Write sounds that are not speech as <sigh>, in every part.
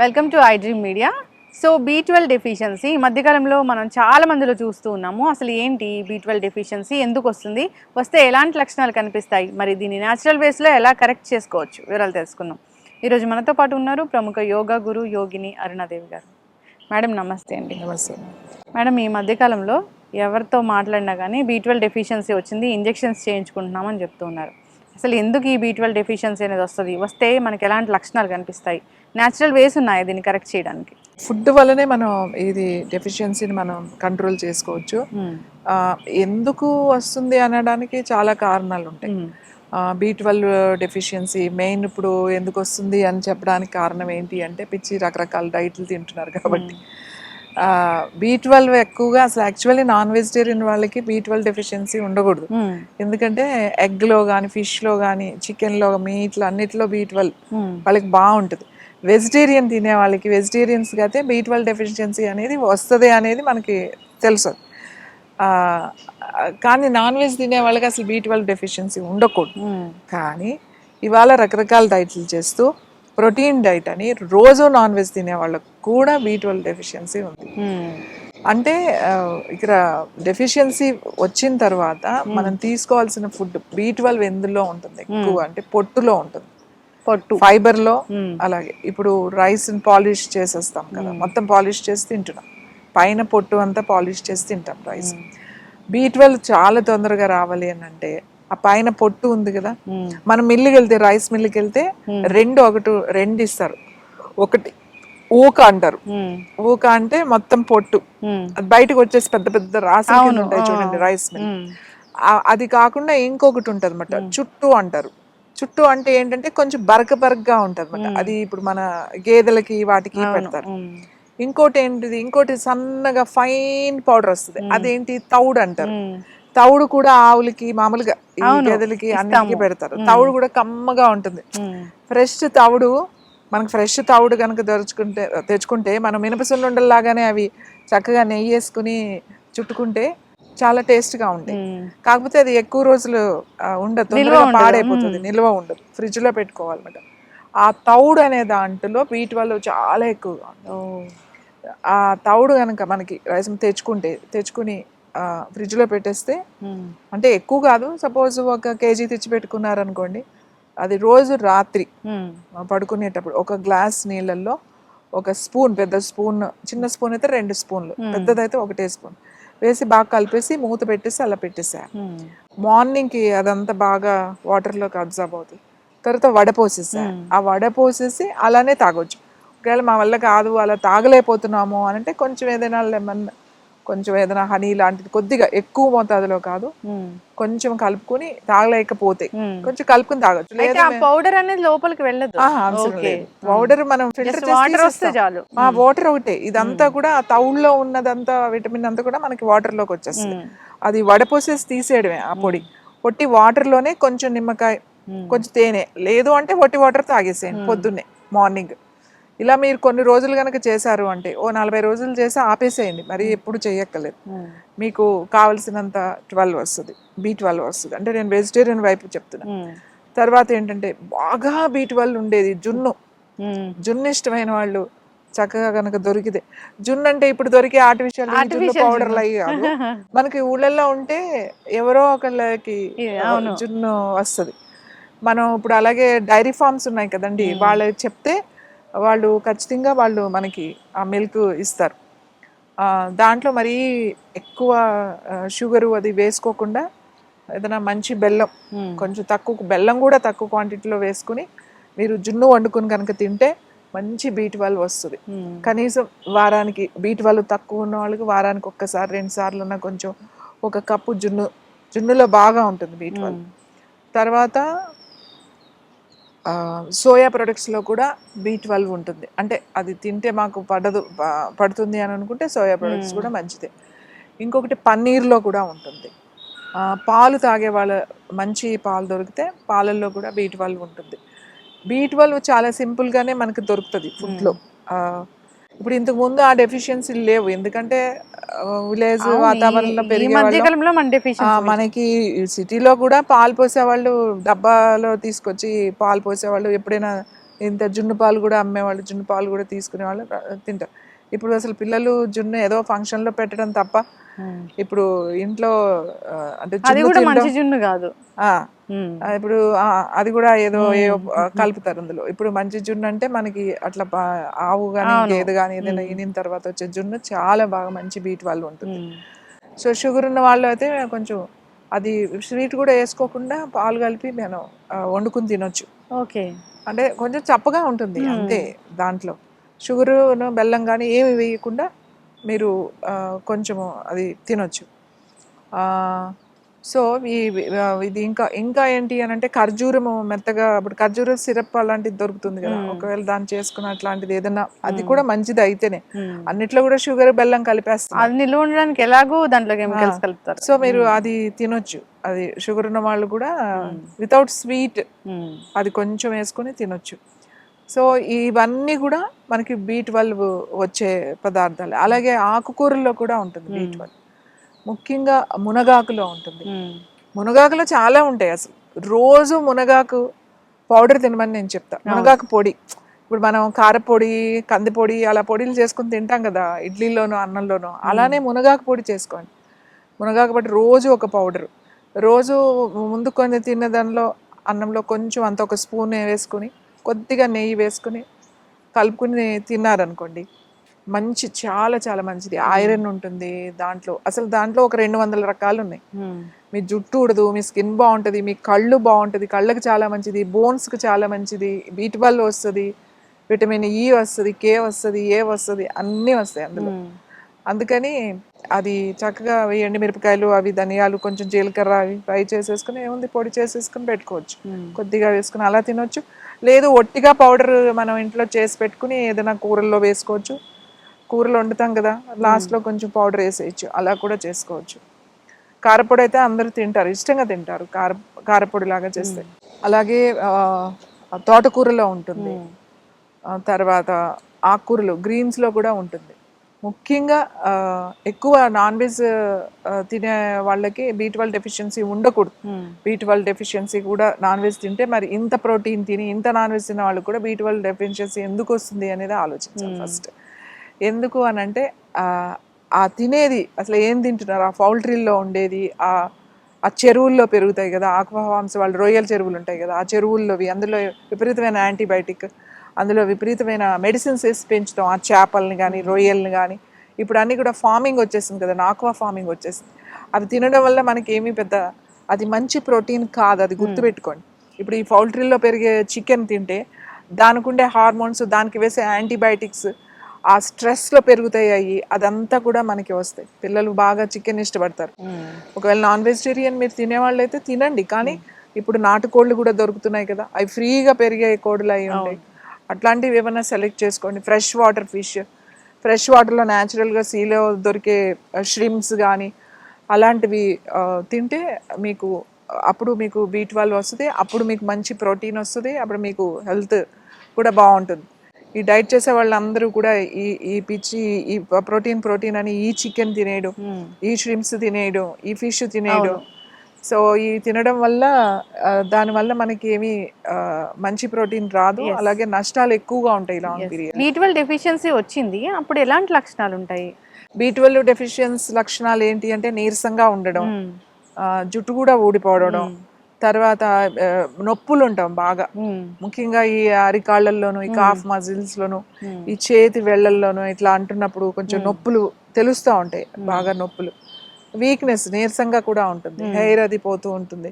Welcome to iDream media. So B twelve deficiency ఈ మధ్యకాలంలో మనం చాలా మందిలో చూస్తూ ఉన్నాము. అసలు ఏంటి బీ ట్వెల్వ్ డెఫిషియన్సీ? ఎందుకు వస్తుంది? వస్తే ఎలాంటి లక్షణాలు కనిపిస్తాయి? మరి దీన్ని న్యాచురల్ వేస్లో ఎలా కరెక్ట్ చేసుకోవచ్చు? వివరాలు తెలుసుకుందాం. ఈరోజు మనతో పాటు ఉన్నారు ప్రముఖ యోగా గురు యోగిని అరుణాదేవి గారు. మేడం నమస్తే అండి. నమస్తే. మేడం ఈ మధ్యకాలంలో ఎవరితో మాట్లాడినా కానీ బీ ట్వెల్వ్ డెఫిషియన్సీ వచ్చింది ఇంజెక్షన్స్ చేయించుకుంటున్నామని చెప్తూ ఉన్నారు. అసలు ఎందుకు ఈ బీ ట్వెల్వ్ డెఫిషియన్సీ అనేది వస్తుంది? వస్తే మనకి ఎలాంటి లక్షణాలు కనిపిస్తాయి? న్యాచురల్ వేస్ ఉన్నాయి దీన్ని కరెక్ట్ చేయడానికి. ఫుడ్ వల్లనే మనం ఇది డెఫిషియన్సీని మనం కంట్రోల్ చేసుకోవచ్చు. ఆ, ఎందుకు వస్తుంది అనడానికి చాలా కారణాలు ఉంటాయి. బీ ట్వెల్వ్ డెఫిషియన్సీ మెయిన్ ఇప్పుడు ఎందుకు వస్తుంది అని చెప్పడానికి కారణం ఏంటి అంటే పిచ్చి రకరకాల డైట్లు తింటున్నారు కాబట్టి. బీ ట్వెల్వ్ ఎక్కువగా అసలు యాక్చువల్లీ నాన్ వెజిటేరియన్ వాళ్ళకి బీ ట్వెల్వ్ డెఫిషియన్సీ ఉండకూడదు. ఎందుకంటే ఎగ్లో కానీ ఫిష్లో కానీ చికెన్లో మీట్లో అన్నిట్లో బీ ట్వెల్వ్ వాళ్ళకి బాగుంటుంది. వెజిటేరియన్ తినే వాళ్ళకి వెజిటేరియన్స్కి అయితే బీ ట్వెల్వ్ డెఫిషియన్సీ అనేది వస్తుంది అనేది మనకి తెలుసు. కానీ నాన్ వెజ్ తినే వాళ్ళకి అసలు బీ ట్వెల్వ్ డెఫిషియన్సీ ఉండకూడదు. కానీ ఇవాళ రకరకాల డైట్లు చేస్తూ ప్రోటీన్ డైట్ అని రోజు నాన్ వెజ్ తినే వాళ్ళకి కూడా బీ ట్వెల్వ్ డెఫిషియన్సీ ఉంది. అంటే ఇక్కడ డెఫిషియన్సీ వచ్చిన తర్వాత మనం తీసుకోవాల్సిన ఫుడ్ బీ ట్వెల్వ్ ఎందులో ఉంటుంది? ఎక్కువ అంటే పొట్టులో ఉంటుంది. పొట్టు. ఫైబర్లో అలాగే. ఇప్పుడు రైస్ పాలిష్ చేసేస్తాం కదా. మొత్తం పాలిష్ చేసి తింటున్నాం. పైన పొట్టు అంతా పాలిష్ చేసి తింటాం రైస్. బీ ట్వెల్వ్ చాలా తొందరగా రావాలి అని అంటే ఆ పైన పొట్టు ఉంది కదా. మనం మిల్లుకి వెళ్తే రైస్ మిల్లుకి వెళ్తే రెండు ఒకటి రెండు ఇస్తారు. ఒకటి ఊక అంటారు. ఊక అంటే మొత్తం పొట్టు. అది బయటకు వచ్చేసి పెద్ద పెద్ద రాసి ఉంటాయి చూడండి రైస్ మిల్. అది కాకుండా ఇంకొకటి ఉంటుంది అనమాట చుట్టూ అంటారు. చుట్టూ అంటే ఏంటంటే కొంచెం బరక బరకగా ఉంటుంది అనమాట అది ఇప్పుడు మన గేదెలకి వాటికి పెడతారు. ఇంకోటి ఏంటిది? ఇంకోటి సన్నగా ఫైన్ పౌడర్ వస్తుంది. అదేంటి? తౌడు అంటారు. తౌడు కూడా ఆవులకి మామూలుగా గేదెలకి అన్నిటికీ పెడతారు. తౌడు కూడా కమ్మగా ఉంటుంది. ఫ్రెష్ తవుడు మనకు ఫ్రెష్ తవుడు కనుక తెరుచుకుంటే తెచ్చుకుంటే మనం మినపసుల్లుండల్లాగానే అవి చక్కగా నెయ్యి వేసుకుని చుట్టుకుంటే చాలా టేస్ట్గా ఉంటాయి కాకపోతే అది ఎక్కువ రోజులు ఉండదు. పాడైపోతుంది. నిల్వ ఉండదు. ఫ్రిడ్జ్లో పెట్టుకోవాలన్నమాట ఆ తౌడు అనే దాంట్లో వీటి వల్ల చాలా ఎక్కువగా ఉంటుంది ఆ తౌడు కనుక మనకి రైస్ తెచ్చుకుంటే తెచ్చుకుని ఫ్రిడ్జ్లో పెట్టేస్తే అంటే ఎక్కువ కాదు. సపోజ్ ఒక కేజీ తెచ్చి పెట్టుకున్నారనుకోండి అది రోజు రాత్రి పడుకునేటప్పుడు ఒక గ్లాస్ నీళ్ళల్లో ఒక స్పూన్ పెద్ద స్పూన్ చిన్న స్పూన్ అయితే రెండు స్పూన్లు పెద్దదైతే ఒకటే స్పూన్. వేసి బాగా కలిపేసి మూత పెట్టేసి అలా పెట్టేసేయాలి మార్నింగ్కి అదంతా బాగా వాటర్లోకి అబ్జర్వ్ అవుతుంది తర్వాత వడపోసేసేయాలి ఆ వడపోసేసి అలానే తాగొచ్చు. ఒకవేళ మా వల్ల కాదు అలా తాగలేకపోతున్నాము అని అంటే కొంచెం ఏదైనా లెమన్ కొంచెం ఏదైనా హనీ లాంటిది కొద్దిగా ఎక్కువ మోతాదులో కాదు. కొంచెం కలుపుకొని తాగలేకపోతే కొంచెం కలుపుకొని తాగొచ్చు. ఆ పౌడర్ అనేది లోపలికి వెళ్ళదు. పౌడర్ మనం ఫిల్టర్ వాటర్ వస్తే చాలు. ఆ వాటర్ ఒకటే. ఇదంతా కూడా ఆ తౌడులో ఉన్నదంతా విటమిన్ అంతా కూడా మనకి వాటర్లోకి వచ్చేస్తుంది అది వడపోసేసి తీసేయడమే ఆ పొడి. పొట్టి వాటర్లోనే కొంచెం నిమ్మకాయ కొంచెం తేనె లేదు అంటే పొట్టి వాటర్ తాగేసేయండి పొద్దున్నే మార్నింగ్. ఇలా మీరు కొన్ని రోజులు కనుక చేశారు అంటే ఓ నలభై రోజులు చేసి ఆపేసేయండి. మరి ఎప్పుడు చేయక్కర్లేదు మీకు కావలసినంత ట్వెల్వ్ వస్తుంది బీ ట్వెల్వ్ వస్తుంది. అంటే నేను వెజిటేరియన్ వైపు చెప్తున్నా. తర్వాత ఏంటంటే బాగా బీ ట్వెల్వ్ ఉండేది జున్ను. జున్ను ఇష్టమైన వాళ్ళు చక్కగా కనుక దొరికితే. జున్ను అంటే ఇప్పుడు దొరికే ఆర్టిఫిషియల్ పౌడర్లు అయ్యి కాదు. <laughs> మనకి ఊళ్ళల్లో ఉంటే ఎవరో ఒకళ్ళకి జున్ను వస్తుంది. మనం ఇప్పుడు అలాగే డైరీ ఫార్మ్స్ ఉన్నాయి కదండి వాళ్ళు చెప్తే వాళ్ళు ఖచ్చితంగా వాళ్ళు మనకి ఆ మిల్క్ ఇస్తారు. దాంట్లో మరీ ఎక్కువ షుగరు అది వేసుకోకుండా ఏదైనా మంచి బెల్లం కొంచెం తక్కువ బెల్లం కూడా తక్కువ క్వాంటిటీలో వేసుకుని మీరు జున్ను వండుకుని కనుక తింటే మంచి బీట్ వాళ్ళు వస్తుంది. కనీసం వారానికి బీట్ వాళ్ళు తక్కువ ఉన్న వాళ్ళకి వారానికి ఒక్కసారి రెండు సార్లు ఉన్న కొంచెం ఒక కప్పు జున్ను జున్నులో బాగా ఉంటుంది బీట్ వాళ్ళు తర్వాత సోయా ప్రొడక్ట్స్లో కూడా బీ ట్వెల్వ్ ఉంటుంది. అంటే అది తింటే మాకు పడదు పడుతుంది అని అనుకుంటే సోయా ప్రొడక్ట్స్ కూడా మంచిదే. ఇంకొకటి పన్నీర్లో కూడా ఉంటుంది. పాలు తాగే వాళ్ళ మంచి పాలు దొరికితే పాలల్లో కూడా బీ ట్వెల్వ్ ఉంటుంది. బీ ట్వెల్వ్ చాలా సింపుల్గానే మనకి దొరుకుతుంది ఫుడ్లో ఇప్పుడు ఇంతకు ముందు ఆ డెఫిషియన్సీ లేవు. ఎందుకంటే విలేజ్ వాతావరణంలో పెరిగే మనకి సిటీలో కూడా పాలు పోసేవాళ్ళు డబ్బాలో తీసుకొచ్చి పాలు పోసేవాళ్ళు ఎప్పుడైనా ఇంత జున్ను పాలు కూడా అమ్మేవాళ్ళు జున్ను పాలు కూడా తీసుకునే వాళ్ళు తింటారు. ఇప్పుడు అసలు పిల్లలు జున్ను ఏదో ఫంక్షన్లో పెట్టడం తప్ప ఇప్పుడు ఇంట్లో అంటే అది జున్ను కూడా తినడం- మంచి జున్ను కాదు. ఇప్పుడు అది కూడా ఏదో కలుపుతారు అందులో. ఇప్పుడు మంచి జున్ను అంటే మనకి అట్లా ఆవు కానీ. గేదె కానీ ఏదైనా ఈనిన తర్వాత వచ్చే జున్ను చాలా బాగా మంచి బీట్ వాళ్ళు ఉంటుంది. సో షుగర్ ఉన్న వాళ్ళు అయితే కొంచెం అది స్వీట్ కూడా వేసుకోకుండా పాలు కలిపి నేను వండుకుని తినొచ్చు. ఓకే. అంటే కొంచెం చప్పగా ఉంటుంది అంతే దాంట్లో. షుగరు బెల్లం కానీ ఏమి వేయకుండా మీరు కొంచెము అది తినొచ్చు. ఆ, సో ఈ ఇది ఇంకా ఇంకా ఏంటి అని అంటే ఖర్జూరము మెత్తగా ఇప్పుడు ఖర్జూర సిరప్ అలాంటిది దొరుకుతుంది కదా. ఒకవేళ దాన్ని చేసుకున్న అట్లాంటిది ఏదైనా అది కూడా మంచిది అయితేనే. అన్నిట్లో కూడా షుగర్ బెల్లం కలిపేస్తారు అది నిల్వ ఉండడానికి ఎలాగో దాంట్లో కెమికల్స్ కలుపుతారు. సో మీరు అది తినొచ్చు. అది షుగర్ ఉన్న వాళ్ళు కూడా వితౌట్ స్వీట్. అది కొంచెం వేసుకొని తినొచ్చు. సో ఇవన్నీ కూడా మనకి బీ ట్వెల్వ్ వచ్చే పదార్థాలు. అలాగే ఆకుకూరల్లో కూడా ఉంటుంది బీ ట్వెల్వ్ ముఖ్యంగా మునగాకులో ఉంటుంది. మునగాకులో చాలా ఉంటాయి అసలు. రోజు మునగాకు పౌడర్ తినమని నేను చెప్తా. మునగాకు పొడి. ఇప్పుడు మనం కారపొడి కందిపొడి అలా పొడిలు చేసుకొని తింటాం కదా ఇడ్లీలోనో అన్నంలోనో అలానే మునగాకు పొడి చేసుకోండి. మునగాకు పొడి రోజు ఒక పౌడర్. రోజు ముందు కొన్ని తిన్న దానిలో అన్నంలో కొంచెం అంత ఒక స్పూన్ వేసుకుని కొద్దిగా నెయ్యి వేసుకుని కలుపుకుని తిన్నారనుకోండి మంచి చాలా చాలా మంచిది. ఐరన్ ఉంటుంది దాంట్లో. అసలు దాంట్లో ఒక రెండు వందల రకాలు ఉన్నాయి. మీ జుట్టు ఉడదు మీ స్కిన్ బాగుంటుంది మీ కళ్ళు బాగుంటుంది కళ్ళకి చాలా మంచిది బోన్స్కి చాలా మంచిది బీట్ వల్ల వస్తుంది విటమిన్ ఈ వస్తుంది కే వస్తుంది ఏ వస్తుంది అన్నీ వస్తాయి అందులో. అందుకని అది చక్కగా అవి ఎండుమిరపకాయలు అవి ధనియాలు కొంచెం జీలకర్ర అవి ఫ్రై చేసేసుకుని ఏముంది పొడి చేసేసుకుని పెట్టుకోవచ్చు. కొద్దిగా వేసుకుని అలా తినొచ్చు. లేదు ఒట్టిగా పౌడర్ మనం ఇంట్లో చేసి పెట్టుకుని ఏదైనా కూరల్లో వేసుకోవచ్చు. కూరలు వండుతాం కదా లాస్ట్లో కొంచెం పౌడర్ వేసేయచ్చు. అలా కూడా చేసుకోవచ్చు. కారపొడి అయితే అందరూ తింటారు ఇష్టంగా తింటారు కార కారపొడి లాగా చేస్తే. అలాగే తోటకూరలో ఉంటుంది. తర్వాత ఆకుకూరలు గ్రీన్స్లో కూడా ఉంటుంది. ముఖ్యంగా ఎక్కువ నాన్ వెజ్ తినే వాళ్ళకి బీ ట్వెల్వ్ డెఫిషియన్సీ ఉండకూడదు. బీ ట్వెల్వ్ డెఫిషియన్సీ కూడా నాన్ వెజ్ తింటే మరి ఇంత ప్రోటీన్ తిని ఇంత నాన్ వెజ్ తినే వాళ్ళు కూడా బీ ట్వెల్వ్ డెఫిషియన్సీ ఎందుకు వస్తుంది అనేది ఆలోచించాలి ఫస్ట్. ఎందుకు అని అంటే ఆ, తినేది అసలు ఏం తింటున్నారు? ఆ పౌల్ట్రీల్లో ఉండేది ఆ ఆ చెరువుల్లో పెరుగుతాయి కదా ఆక్వాఫామ్స్ వాళ్ళు రొయ్యల చెరువులు ఉంటాయి కదా ఆ చెరువుల్లోవి అందులో విపరీతమైన యాంటీబయాటిక్ అందులో విపరీతమైన మెడిసిన్స్ వేసి పెంచుతాం. ఆ చేపల్ని కానీ రొయ్యల్ని కానీ ఇప్పుడు అన్నీ కూడా ఫార్మింగ్ వచ్చేసింది కదా ఆక్వా ఫార్మింగ్ వచ్చేసింది. అవి తినడం వల్ల మనకి ఏమీ పెద్ద అది మంచి ప్రోటీన్ కాదు అది గుర్తుపెట్టుకోండి ఇప్పుడు ఈ పౌల్ట్రీలో పెరిగే చికెన్ తింటే దానికి ఉండే హార్మోన్స్ దానికి వేసే యాంటీబయాటిక్స్ ఆ స్ట్రెస్లో పెరుగుతాయి అయ్యి అదంతా కూడా మనకి వస్తాయి. పిల్లలు బాగా చికెన్ ఇష్టపడతారు. ఒకవేళ నాన్ వెజిటేరియన్ మీరు తినేవాళ్ళు అయితే తినండి కానీ ఇప్పుడు నాటుకోళ్ళు కూడా దొరుకుతున్నాయి కదా అవి ఫ్రీగా పెరిగే కోళ్ళు అయి ఉంటాయి. అట్లాంటివి ఏమైనా సెలెక్ట్ చేసుకోండి. ఫ్రెష్ వాటర్ ఫిష్ ఫ్రెష్ వాటర్లో న్యాచురల్గా సీలో దొరికే ష్రిమ్స్ కానీ అలాంటివి తింటే మీకు అప్పుడు మీకు బీ ట్వెల్వ్ వస్తుంది అప్పుడు మీకు మంచి ప్రోటీన్ వస్తుంది అప్పుడు మీకు హెల్త్ కూడా బాగుంటుంది. ఈ డైట్ చేసే వాళ్ళందరూ కూడా ఈ ఈ పిచ్చి ఈ ప్రోటీన్ ప్రోటీన్ అని ఈ చికెన్ తినేయడం. ఈ షిమ్స్ తినేయడం ఈ ఫిష్ తినేయడం సో ఈ తినడం వల్ల దానివల్ల మనకి ఏమి మంచి ప్రోటీన్ రాదు. అలాగే నష్టాలు ఎక్కువగా ఉంటాయి long period. B twelve deficiency వచ్చింది. అప్పుడు ఎలాంటి లక్షణాలు ఉంటాయి? బీ ట్వెల్వ్ డెఫిషియన్స్ లక్షణాలు ఏంటి అంటే నీరసంగా ఉండడం. ఆ, జుట్టు కూడా ఊడిపోవడం తర్వాత ఆ, నొప్పులు ఉంటాం బాగా. ఉమ్. ముఖ్యంగా ఈ అరికాళ్ళల్లోను ఈ కాఫ్ మజిల్స్ లోను Hmm. ఈ చేతి వేళ్ళల్లోను ఇట్లా అంటున్నప్పుడు కొంచెం నొప్పులు తెలుస్తూ ఉంటాయి. బాగా నొప్పులు. వీక్నెస్ నీరసంగా కూడా ఉంటుంది. హెయిర్ అది పోతూ ఉంటుంది.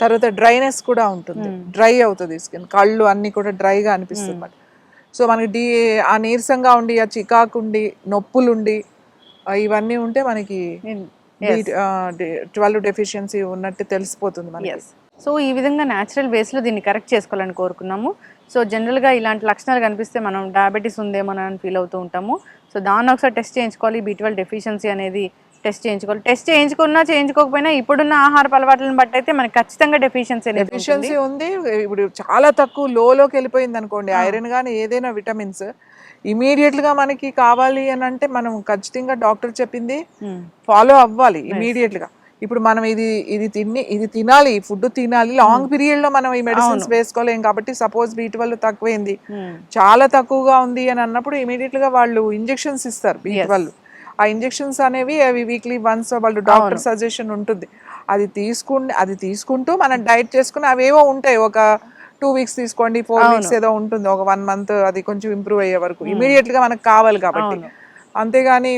తర్వాత డ్రైనెస్ కూడా ఉంటుంది. డ్రై అవుతుంది స్కిన్ కళ్ళు అన్ని కూడా డ్రైగా అనిపిస్తుంది అన్నమాట. సో మనకి డి ఆ నీరసంగా ఉండి ఆ చికాకు ఉండి నొప్పులు ఉండి ఆ ఇవన్నీ ఉంటే మనకి ట్వెల్వ్ డెఫిషియన్సీ ఉన్నట్టు తెలిసిపోతుంది మనకి. సో ఈ విధంగా న్యాచురల్ వేస్లో దీన్ని కరెక్ట్ చేసుకోవాలని కోరుకున్నాము. సో జనరల్గా ఇలాంటి లక్షణాలు కనిపిస్తే మనం డయాబెటీస్ ఉందేమో అని ఫీల్ అవుతూ ఉంటాము. సో దాన్ని ఒకసారి టెస్ట్ చేయించుకోవాలి. బీ ట్వెల్వ్ డెఫిషియన్సీ అనేది టెస్ట్ చేయించుకోవాలి. టెస్ట్ చేయించుకున్నా చేయించుకోకపోయినా ఇప్పుడున్న ఆహార అలవాట్లను బట్టి అయితే మనకి ఖచ్చితంగా డెఫిషియన్సీ. డెఫిషియన్సీ ఉంది. ఇప్పుడు చాలా తక్కువ లోలోకి వెళ్ళిపోయింది అనుకోండి. ఐరన్ కానీ ఏదైనా విటమిన్స్ ఇమీడియట్గా మనకి కావాలి అని అంటే మనం ఖచ్చితంగా డాక్టర్ చెప్పింది. ఫాలో అవ్వాలి ఇమీడియట్గా. ఇప్పుడు మనం ఇది ఇది తిని ఇది తినాలి ఫుడ్ తినాలి. లాంగ్ పీరియడ్లో మనం ఈ మెడిసిన్స్ వేసుకోలేం కాబట్టి సపోజ్ బీ ట్వెల్వ్ తక్కువైంది. చాలా తక్కువగా ఉంది అని అన్నప్పుడు ఇమీడియట్గా వాళ్ళు ఇంజెక్షన్స్ ఇస్తారు బీ ట్వెల్వ్ ఆ ఇంజెక్షన్స్ అనేవి అవి వీక్లీ వన్స్ వాళ్ళు డాక్టర్ సజెషన్ ఉంటుంది. అది తీసుకుని అది తీసుకుంటూ మనం డైట్ చేసుకుని అవేవో ఉంటాయి. ఒక టూ వీక్స్ తీసుకోండి ఫోర్ వీక్స్ ఏదో ఉంటుంది. ఒక వన్ మంత్ అది కొంచెం ఇంప్రూవ్ అయ్యే వరకు. ఇమీడియట్గా మనకు కావాలి కాబట్టి. అంతేగాని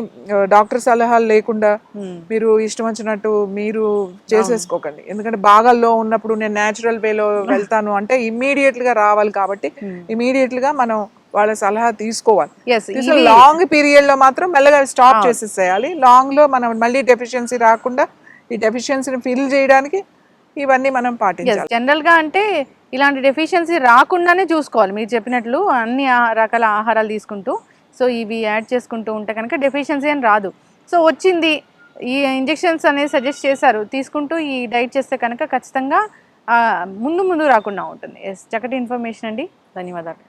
డాక్టర్ సలహాలు లేకుండా. మీరు ఇష్టం వచ్చినట్టు మీరు చేసేసుకోకండి. ఎందుకంటే బాగా లో ఉన్నప్పుడు నేను న్యాచురల్ వేలో <laughs> వెళ్తాను అంటే ఇమ్మీడియట్గా రావాలి కాబట్టి ఇమీడియట్గా మనం వాళ్ళ సలహా తీసుకోవాలి. లాంగ్ పీరియడ్లో మాత్రం మెల్లగా స్టాప్ చేసేసేయాలి. లాంగ్లో మనం మళ్ళీ డెఫిషియన్సీ రాకుండా ఈ డెఫిషియన్సీని ఫిల్ చేయడానికి ఇవన్నీ మనం పాటించాలి. జనరల్గా అంటే ఇలాంటి డెఫిషియన్సీ రాకుండానే చూసుకోవాలి. మీరు చెప్పినట్లు అన్ని రకాల ఆహారాలు తీసుకుంటూ సో ఇవి యాడ్ చేసుకుంటూ ఉంటే కనుక డెఫిషియన్సీ అని రాదు. సో వచ్చింది ఈ ఇంజెక్షన్స్ అనేది సజెస్ట్ చేశారు తీసుకుంటూ ఈ డైట్ చేస్తే కనుక ఖచ్చితంగా ముందు ముందు రాకుండా ఉంటుంది. ఎస్ చక్కటి ఇన్ఫర్మేషన్ అండి. ధన్యవాదాలు.